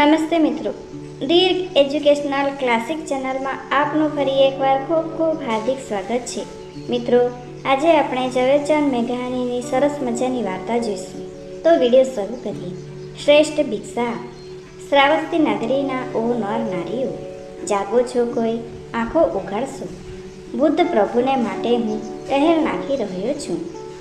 નમસ્તે મિત્રો. દીર્ઘ educational classic ચેનલમાં આપનું ફરી એકવાર ખૂબ ખૂબ હાર્દિક સ્વાગત છે. મિત્રો, આજે આપણે ઝવેરચંદ મેઘાણીની સરસ મજાની વાર્તા જોઈશું. તો વીડિયો શરૂ કરીએ. શ્રેષ્ઠ ભિક્ષા. શ્રાવસ્તી નગરીના ઓ નર નારીઓ, જાગો છો કોઈ, આંખો ઉઘાડશો. બુદ્ધ પ્રભુને માટે હું ટહેલ નાખી રહ્યો છું.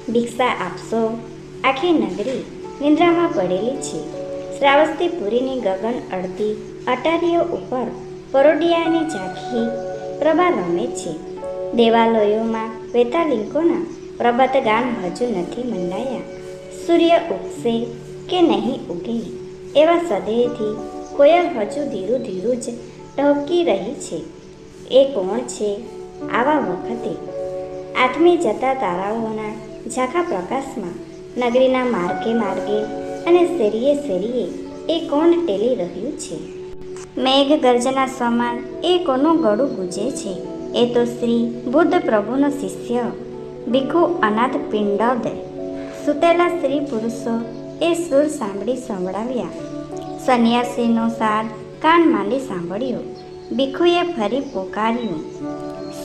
ભિક્ષા આપશો. આખી નગરી નિંદ્રામાં પડેલી છે. શ્રાવસ્તીપુરીની ગગન અડધી અટારીઓ ઉપર પરોડિયાની ઝાંખી પ્રભા રમે છે. દેવાલયોમાં વેતાલિંકોના ગામ હજુ નથી મંડાયા. સૂર્ય ઉગશે કે નહીં ઉગે એવા સદેહથી કોયલ હજુ ધીરું ધીરું જ ટહકી રહી છે. એ કોણ છે? આવા વખતે આથમી જતા તારાઓના ઝાંખા પ્રકાશમાં નગરીના માર્ગે માર્ગે અને શેરીએ શેરીએ એ કોણ ટેલી રહ્યું છે? મેઘ ગર્જના સમાન એ કોનું ગળું ગુજે છે? એ તો શ્રી બુદ્ધ પ્રભુનો શિષ્ય, ભીખુ અનાથ પિંડોદ. સુતેલા સ્ત્રી પુરુષો એ સુર સાંભળી સંભળાવ્યા. સંન્યાસીનો સાર કાન માંડી સાંભળ્યો. ભીખુએ ફરી પોકાર્યું.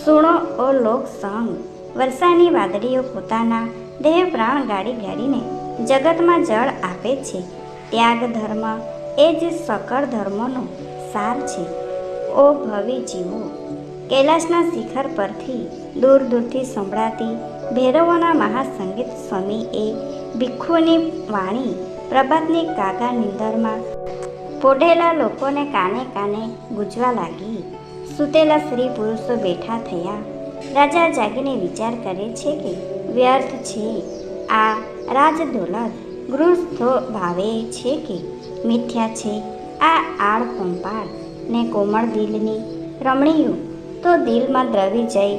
સુણો ઓ લોક સંગ વર્ષાની વાદળીઓ પોતાના દેહ પ્રાણ ગાડી ગાડીને જગતમાં જળ આપે છે. ત્યાગ ધર્મ એ જ સકળ ધર્મોનો સાર છે. ઓ ભવી જીવો કૈલાસના શિખર પરથી દૂર દૂરથી સંભળાતી ભૈરવોના મહાસંગીત સ્વામી એ ભિક્ષુની વાણી, પ્રભાતની કાગા નિંદરમાં પોઢેલા લોકોને કાને કાને ગુજવા લાગી. સૂતેલા સ્ત્રી પુરુષો બેઠા થયા. રાજા જાગીને વિચાર કરે છે કે વ્યર્થ છે. આ રાજ દોલત ગૃહસ્થો ભાવે છે કે મિથ્યા છે. આ આળ પંપાળ ને કોમળ દિલની રમણીઓ તો દિલમાં દ્રવી જઈ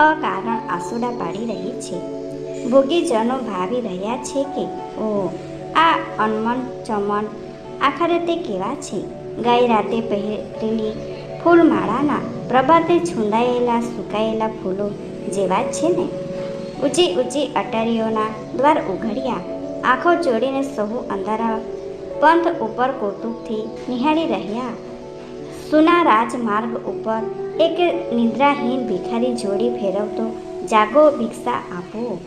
અકારણ આસુડા પાડી રહી છે. ભોગીજનો ભાવી રહ્યા છે કે ઓ આ અનમન ચમન આખરે તે કેવા છે? ગઈ રાતે પહેરેલી ફૂલમાળાના પ્રભાતે છુંડાયેલા સુકાયેલા ફૂલો જેવા જ છે ને? ઊંચી ઊંચી અટારીઓના દ્વાર ઉઘડ્યા. આંખો જોડીને સહુ અંધારા પંથ ઉપર કૌતુકથી નિહાળી રહ્યા. સુના રાજમાર્ગ ઉપર એક નિદ્રાહીન ભિખારી જોડી ફેરવતો, જાગો ભિક્ષા આપો.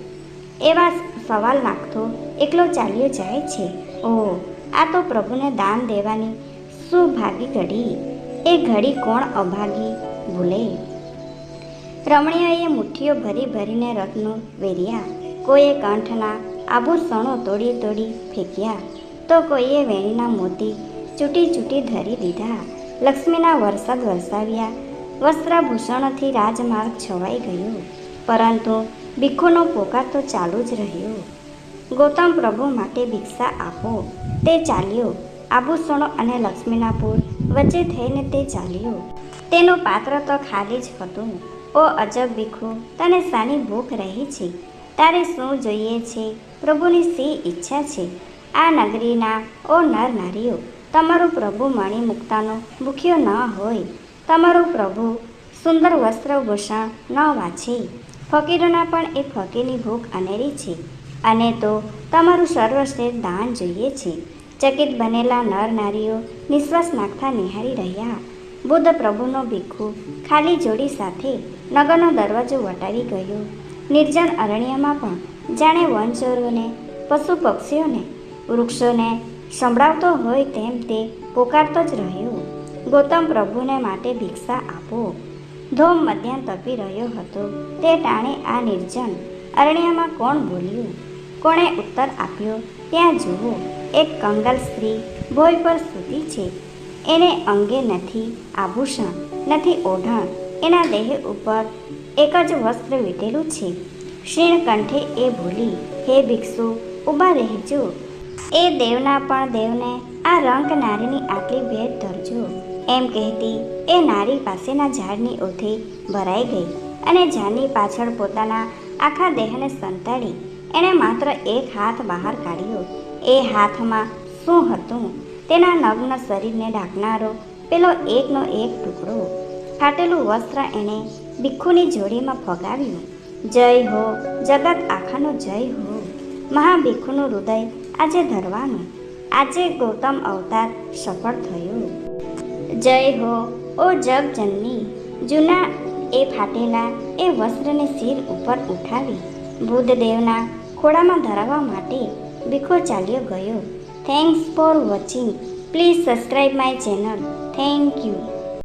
એવા સવાલ નાખતો એકલો ચાલ્યો જાય છે. ઓ આ તો પ્રભુને દાન દેવાની સુભાગી ઘડી. એ ઘડી કોણ અભાગી ભૂલે? રમણીઓએ મુઠ્ઠીઓ ભરી ભરીને રત્નો વેર્યા. કોઈએ કંઠના આભૂષણો તોડી તોડી ફેંક્યા. તો કોઈએ વેણીના મોતી ચૂંટી ચૂંટી ધરી દીધા. લક્ષ્મીના વરસાદ વરસાવ્યા. વસ્ત્રાભૂષણથી રાજમાર્ગ છવાઈ ગયો. પરંતુ ભીખોનો પોકાર તો ચાલુ જ રહ્યો. ગૌતમ પ્રભુ માટે ભિક્ષા આપો. તે ચાલ્યો. આભૂષણો અને લક્ષ્મીના પુર વચ્ચે થઈને તે ચાલ્યો. તેનું પાત્ર તો ખાલી જ હતું. ઓ અજબ ભીખુ, તને શાની ભૂખ રહી છે? તારે શું જોઈએ છે? પ્રભુની સી ઈચ્છા છે? આ નગરીના ઓ નર નારીઓ, તમારું પ્રભુ મણી મુક્તાનો ભૂખ્યો ન હોય. તમારું પ્રભુ સુંદર વસ્ત્રભૂષણ ન વાંચે ફકીરોના પણ એ ફકીરની ભૂખ અનેરી છે. અને તો તમારું સર્વશ્રેષ્ઠ દાન જોઈએ છે. ચકિત બનેલા નર નારીઓ નિશ્વાસ નાખતા નિહાળી રહ્યા. બુદ્ધ પ્રભુનો ભીખુ ખાલી જોડી સાથે નગરનો દરવાજો વટાવી ગયો. નિર્જન અરણ્યમાં પણ જાણે વનચોરોને પશુ પક્ષીઓને, વૃક્ષોને સંભળાવતો હોય તેમ તે પોકારતો જ રહ્યો. ગૌતમ પ્રભુને માટે ભિક્ષા આપો. ધોમ મધ્યાન તપી રહ્યો હતો. તે ટાણે આ નિર્જન અરણ્યમાં કોણ બોલ્યું? કોણે ઉત્તર આપ્યો? ત્યાં જુઓ, એક કંગાલ સ્ત્રી ભોય પર સૂતી છે. એને અંગે નથી આભૂષણ, નથી ઓઢણ. એના દેહ ઉપર એક જ વસ્ત્ર વીટેલું છે. ક્ષીણ કંઠે એ ભૂલી હે ભિક્ષુ, ઊભા રહેજો. એ દેવના પણ દેવને આ રંગ નારીની આટલી ભેટ ધરજો. એમ કહેતી એ નારી પાસેના ઝાડની ઓથે ભરાઈ ગઈ અને ઝાડની પાછળ પોતાના આખા દેહને સંતાડી. એણે માત્ર એક હાથ બહાર કાઢ્યો. એ હાથમાં શું હતું? તેના નગ્ન શરીરને ઢાંકનારો પેલો એકનો એક ટુકડો ફાટેલું વસ્ત્ર એણે ભીખુની જોડીમાં ફગાવ્યું જય હો, જગત આખાનો જય હો. મહાભીખુનું હૃદય આજે ધરવાનું, આજે ગૌતમ અવતાર સફળ થયો. જય હો, ઓ જગજનની, જૂના એ ફાટેલા એ વસ્ત્રને શિર ઉપર ઉઠાવી. બુદ્ધદેવના ખોળામાં ધરાવવા માટે ભીખો ચાલ્યો ગયો. Thanks for watching please subscribe my channel thank you